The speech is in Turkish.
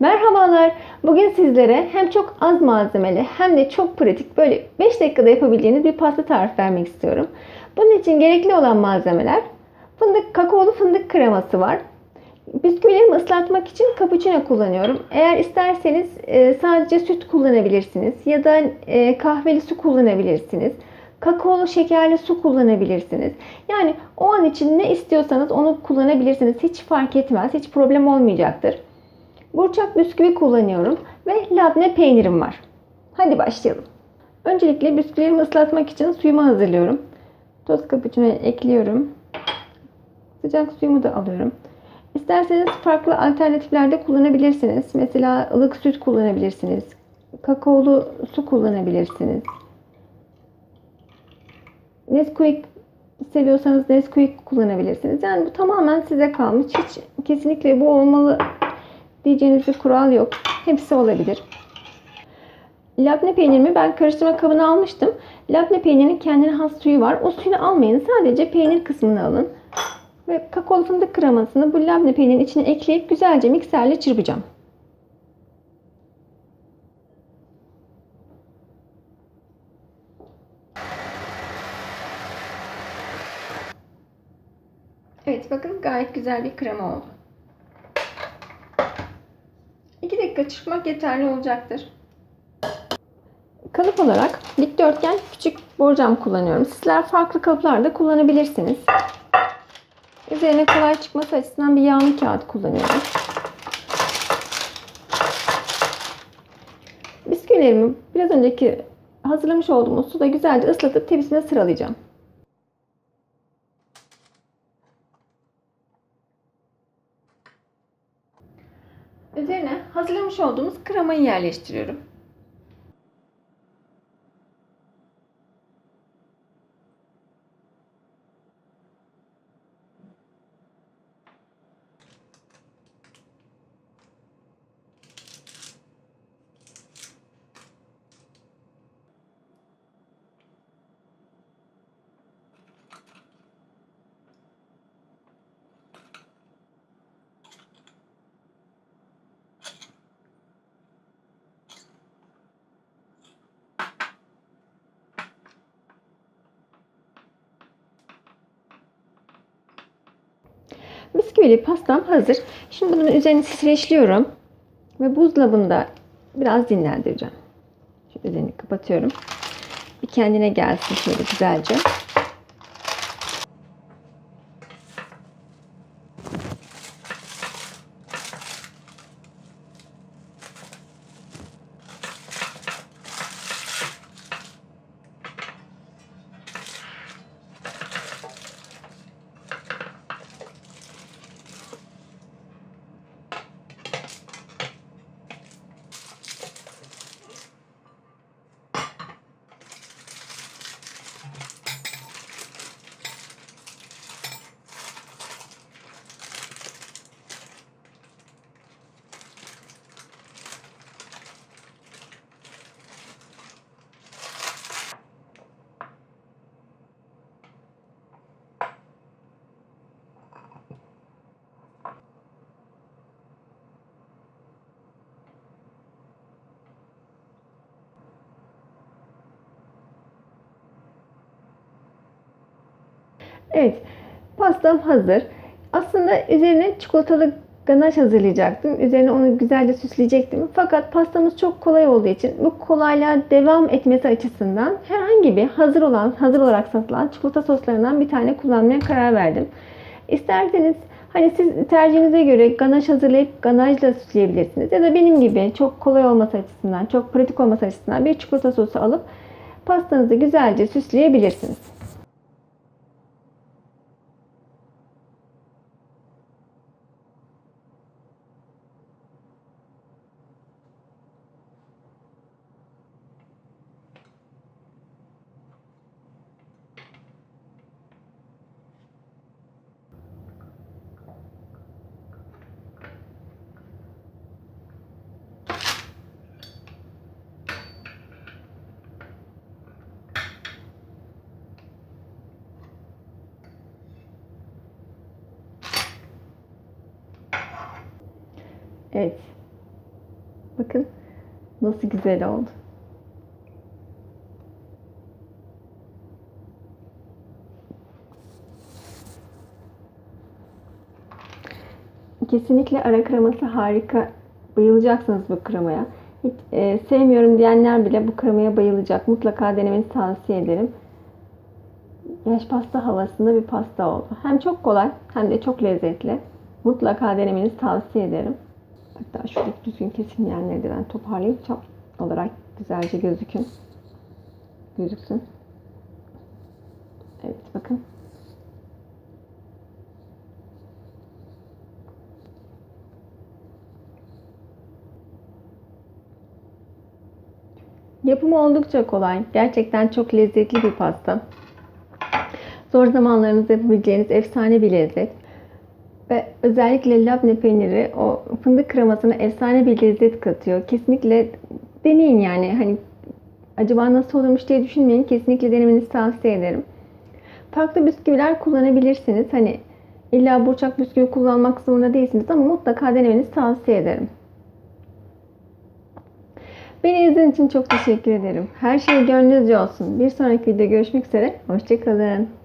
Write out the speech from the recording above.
Merhabalar. Bugün sizlere hem çok az malzemeli hem de çok pratik böyle 5 dakikada yapabileceğiniz bir pasta tarifi vermek istiyorum. Bunun için gerekli olan malzemeler fındık, kakaolu fındık kreması var. Bisküvilerimi ıslatmak için cappuccino kullanıyorum. Eğer isterseniz e, sadece süt kullanabilirsiniz ya da e, kahveli su kullanabilirsiniz. Kakaolu şekerli su kullanabilirsiniz. Yani o an için ne istiyorsanız onu kullanabilirsiniz. Hiç fark etmez. Hiç problem olmayacaktır. Burçak bisküvi kullanıyorum ve labne peynirim var. Hadi başlayalım. Öncelikle bisküvilerimi ıslatmak için suyumu hazırlıyorum. Toz cappuccino'ya ekliyorum. Sıcak suyumu da alıyorum. İsterseniz farklı alternatifler de kullanabilirsiniz. Mesela ılık süt kullanabilirsiniz. Kakaolu su kullanabilirsiniz. Nesquik seviyorsanız Nesquik kullanabilirsiniz. Yani bu tamamen size kalmış. Hiç kesinlikle bu olmalı diyeceğiniz bir kural yok. Hepsi olabilir. Labne peynirimi ben karıştırma kabına almıştım. Labne peynirinin kendine has suyu var. O suyunu almayın. Sadece peynir kısmını alın. Ve kakaolu fındık kremasını bu labne peynirin içine ekleyip güzelce mikserle çırpacağım. Evet bakın gayet güzel bir krema oldu. 2 dakika çırpmak yeterli olacaktır. Kalıp olarak dikdörtgen küçük borcam kullanıyorum. Sizler farklı kalıplarda kullanabilirsiniz. Üzerine kolay çıkması açısından bir yağlı kağıt kullanıyorum. Bisküvilerimi biraz önceki hazırlamış olduğumuz suda güzelce ıslatıp tepsime sıralayacağım. Üzerine hazırlamış olduğumuz kremayı yerleştiriyorum. Bisküvili pastam hazır. Şimdi bunun üzerini streçliyorum. Ve buzdolabında biraz dinlendireceğim. Şöyle üzerini kapatıyorum. Bir kendine gelsin şöyle güzelce. Evet, pastam hazır. Aslında üzerine çikolatalı ganaj hazırlayacaktım. Üzerine onu güzelce süsleyecektim. Fakat pastamız çok kolay olduğu için bu kolaylığa devam etmesi açısından herhangi bir hazır olan, hazır olarak satılan çikolata soslarından bir tane kullanmaya karar verdim. İsterseniz hani siz tercihinize göre ganaj hazırlayıp ganajla süsleyebilirsiniz. Ya da benim gibi çok kolay olması açısından, çok pratik olması açısından bir çikolata sosu alıp pastanızı güzelce süsleyebilirsiniz. Evet. Bakın nasıl güzel oldu. Kesinlikle ara kreması harika. Bayılacaksınız bu kremaya. Hiç e, sevmiyorum diyenler bile bu kremaya bayılacak. Mutlaka denemenizi tavsiye ederim. Yaş pasta havasında bir pasta oldu. Hem çok kolay hem de çok lezzetli. Mutlaka denemenizi tavsiye ederim. Hatta şöyle düzgün kesilmeyenleri de ben toparlayayım. Çap olarak güzelce gözükün. Gözüksün. Evet bakın. Yapımı oldukça kolay. Gerçekten çok lezzetli bir pasta. Zor zamanlarınızda yapabileceğiniz efsane bir lezzet. Ve özellikle labne peyniri o fındık kremasına efsane bir lezzet katıyor. Kesinlikle deneyin yani. Hani acaba nasıl olurmuş diye düşünmeyin. Kesinlikle denemenizi tavsiye ederim. Farklı bisküviler kullanabilirsiniz. Hani illa burçak bisküvi kullanmak zorunda değilsiniz ama mutlaka denemenizi tavsiye ederim. Beni izlediğiniz için çok teşekkür ederim. Her şey gönlünüzce olsun. Bir sonraki videoda görüşmek üzere. Hoşçakalın.